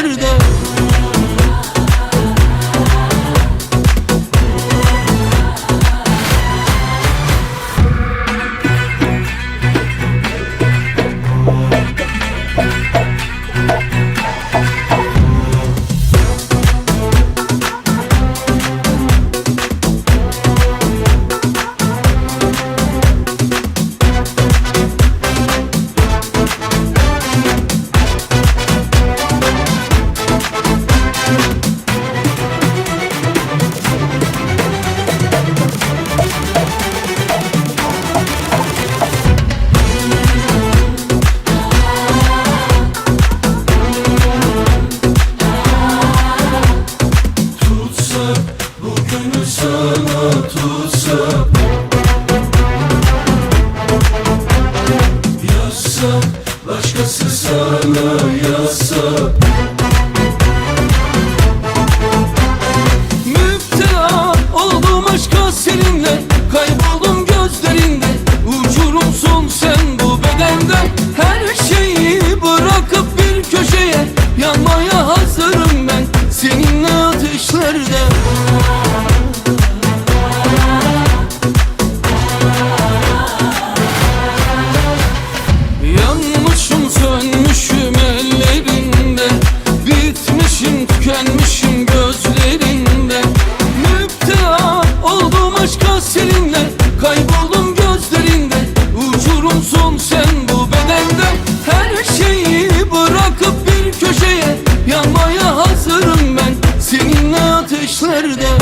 ateşlerde Bugünü sana tutsak Yazsak başkası sana yazsak Müptela aşka seninle Kayboldum gözlerinde Uçurumsun sen bu bedende Her şeyi bırakıp bir köşeye Yanmaya hazırım ben. Seninle ateşlerde Yanmışım sönmüşüm ellerinde. Bitmişim tükenmişim gözlerinde. Müptela oldum aşka seninle. Kayboldum gözlerinde. Uçurumsun sen bu bedende. Her şeyi bırakıp bir köşeye Yanmaya ateşlerde